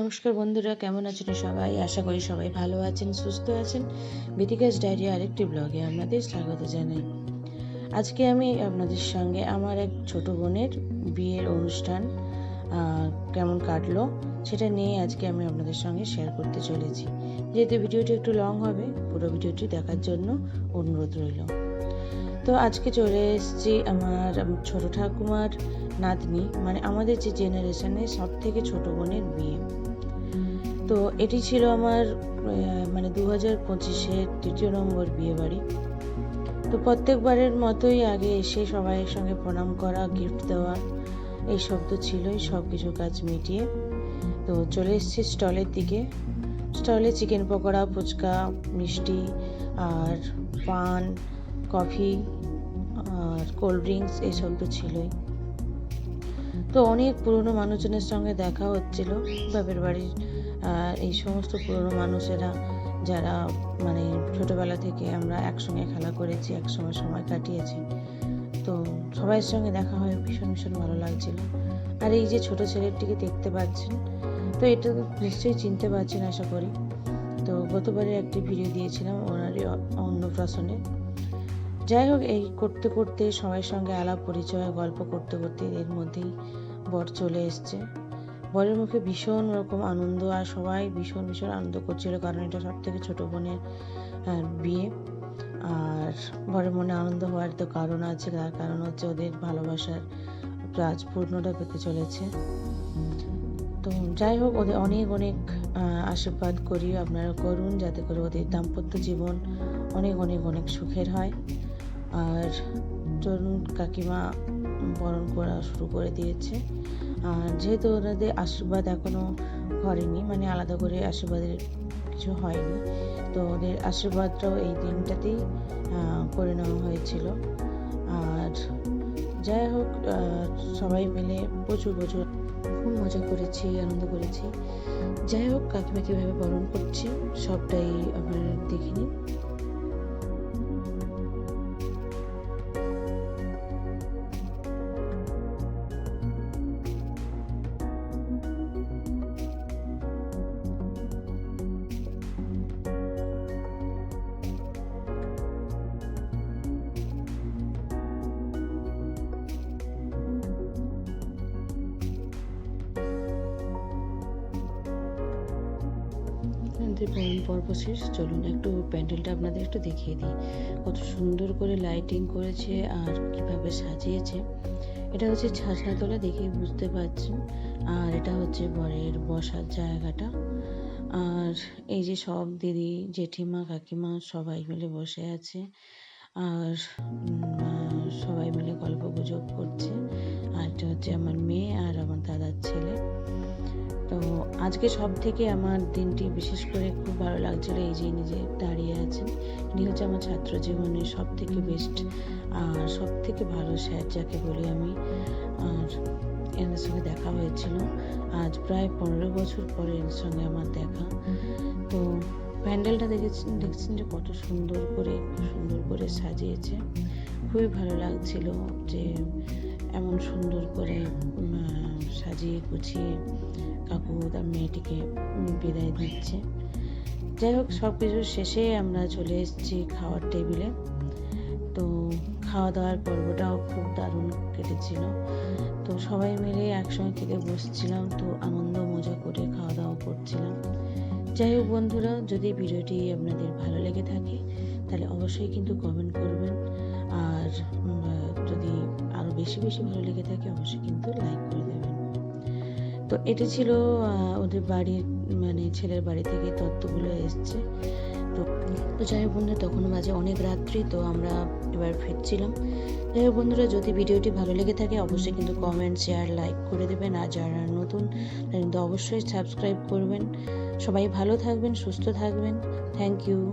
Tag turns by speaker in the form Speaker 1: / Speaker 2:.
Speaker 1: নমস্কার বন্ধুরা, কেমন আছেন সবাই? আশা করি সবাই ভালো আছেন, সুস্থ আছেন। বিতিকাস ডায়েরি আরেকটি ব্লগে আপনাদের স্বাগত জানাই। আজকে আমি আপনাদের সঙ্গে আমার এক ছোট বোনের বিয়ের অনুষ্ঠান কেমন কাটলো সেটা নিয়ে আজকে আমি আপনাদের সঙ্গে শেয়ার করতে চলেছি। যেহেতু ভিডিওটি একটু লং হবে, পুরো ভিডিওটি দেখার জন্য অনুরোধ রইল। তো আজকে চলে এসেছি আমার ছোট ঠাকুমার নাতনি মানে আমাদের যে জেনারেশনে সব থেকে ছোট বোনের বিয়ে। তো এটি ছিল আমার মানে দু হাজার পঁচিশের তৃতীয় নম্বর বিয়ে বাড়ি তো প্রত্যেকবারের মতোই আগে এসে সবাইয়ের সঙ্গে প্রণাম করা গিফট দেওয়া, এই সব তো ছিলই, সব কিছু কাজ মিটিয়ে। তো চলে এসেছি স্টলের দিকে। স্টলে চিকেন পকোড়া, ফুচকা, মিষ্টি আর পান, কফি আর কোল্ড ড্রিঙ্কস এইসব তো ছিলই। তো অনেক পুরনো মানুষজনের সঙ্গে দেখা হচ্ছিল বাপের বাড়ির এই সমস্ত পুরনো মানুষেরা যারা মানে ছোটবেলা থেকে আমরা একসঙ্গে খেলা করেছি, একসঙ্গে সময় কাটিয়েছি। তো সবাইয়ের সঙ্গে দেখা হয় ভীষণ ভীষণ ভালো লাগছিল। আর এই যে ছোট ছেলেটিকে দেখতে পাচ্ছেন, তো এটা নিশ্চয়ই চিনতে পারছেন আশা করি। তো গতবারে একটি ভিডিও দিয়েছিলাম ওনারই অন্নপ্রাশনে। যাই হোক, এই করতে করতে সবার সঙ্গে আলাপ, পরিচয়, গল্প করতে করতে এর মধ্যেই বর চলে এসছে। বরের মুখে ভীষণ রকম আনন্দ আর সবাই ভীষণ ভীষণ আনন্দ করছিল কারণ এটা সব থেকে ছোটো বোনের বিয়ে। আর বরের মনে আনন্দ হওয়ার তো কারণ আছে, তার কারণ হচ্ছে ওদের ভালোবাসার রাজ পূর্ণতা পেতে চলেছে। তো যাই হোক, ওদের অনেক অনেক আশীর্বাদ করি আপনারা করুন, যাতে করে ওদের দাম্পত্য জীবন অনেক অনেক অনেক সুখের হয়। আর তরুণ কাকিমা বরণ করা শুরু করে দিয়েছে। আর যেহেতু ওনাদের আশীর্বাদ এখনও করেনি মানে আলাদা করে আশীর্বাদের কিছু হয়নি, তো ওদের আশীর্বাদটাও এই দিনটাতেই করে নেওয়া হয়েছিল। আর যাই হোক সবাই মিলে প্রচুর প্রচুর খুব মজা করেছি, আনন্দ করেছি। যাই হোক কাকিমা কীভাবে বরণ করছি, সবটাই আপনারা দেখে নিন বরণ পর্ব শেষ। চলুন একটু প্যান্ডেলটা আপনাদের একটু দেখিয়ে দিই। কত সুন্দর করে লাইটিং করেছে আর কীভাবে সাজিয়েছে। এটা হচ্ছে ছাছনাতলা দেখেই বুঝতে পারছেন। আর এটা হচ্ছে বরের বসার জায়গাটা। আর এই যে সব দিদি, জেঠিমা, কাকিমা সবাই মিলে বসে আছে। আর সবাই মিলে গল্প গুজব করছে। আর এটা হচ্ছে আমার মেয়ে আর আমার দাদার ছেলে। তো আজকে সব থেকে আমার দিনটি বিশেষ করে খুব ভালো লাগছিল এই যে নিজে দাঁড়িয়ে আছেন। ইনি হচ্ছে আমার ছাত্র জীবনের সব থেকে বেস্ট আর সব থেকে ভালো স্যার যাকে বলি আমি। আর এনার সঙ্গে দেখা হয়েছিল। আজ প্রায় পনেরো বছর পরে এর সঙ্গে আমার দেখা। তো প্যান্ডেলটা দেখেছেন দেখছেন যে কত সুন্দর করে সুন্দর করে সাজিয়েছে। খুবই ভালো লাগছিল যে এমন সুন্দর করে সাজিয়ে গুছিয়ে কাকু তার মেয়েটিকে বিদায় দিচ্ছে। যাই হোক সব কিছু শেষে আমরা চলে এসেছি খাওয়ার টেবিলে। তো খাওয়া দাওয়ার পর্বটাও খুব দারুণ কেটেছিল। তো সবাই মিলে একসঙ্গে খেতে বসছিলাম, তো আনন্দ মজা করে খাওয়া দাওয়া করছিলাম। যাই হোক বন্ধুরা, যদি ভিডিওটি আপনাদের ভালো লেগে থাকে, তাহলে অবশ্যই কিন্তু কমেন্ট করবেন। আর যদি আরও বেশি বেশি ভালো লেগে থাকে, অবশ্যই কিন্তু লাইক করে দেবেন। তো এটা ছিল ওদের বাড়ির মানে ছেলের বাড়ি থেকে তত্ত্বগুলো এসছে। তো তো যাই হোক বন্ধুরা তখন বাজে অনেক রাত্রি, তো আমরা এবার ফিরছিলাম। যাই হোক বন্ধুরা, যদি ভিডিওটি ভালো লেগে থাকে, অবশ্যই কিন্তু কমেন্ট শেয়ার লাইক করে দেবেন। আর যারা নতুন কিন্তু অবশ্যই সাবস্ক্রাইব করবেন। সবাই ভালো থাকবেন, সুস্থ থাকবেন। Thank you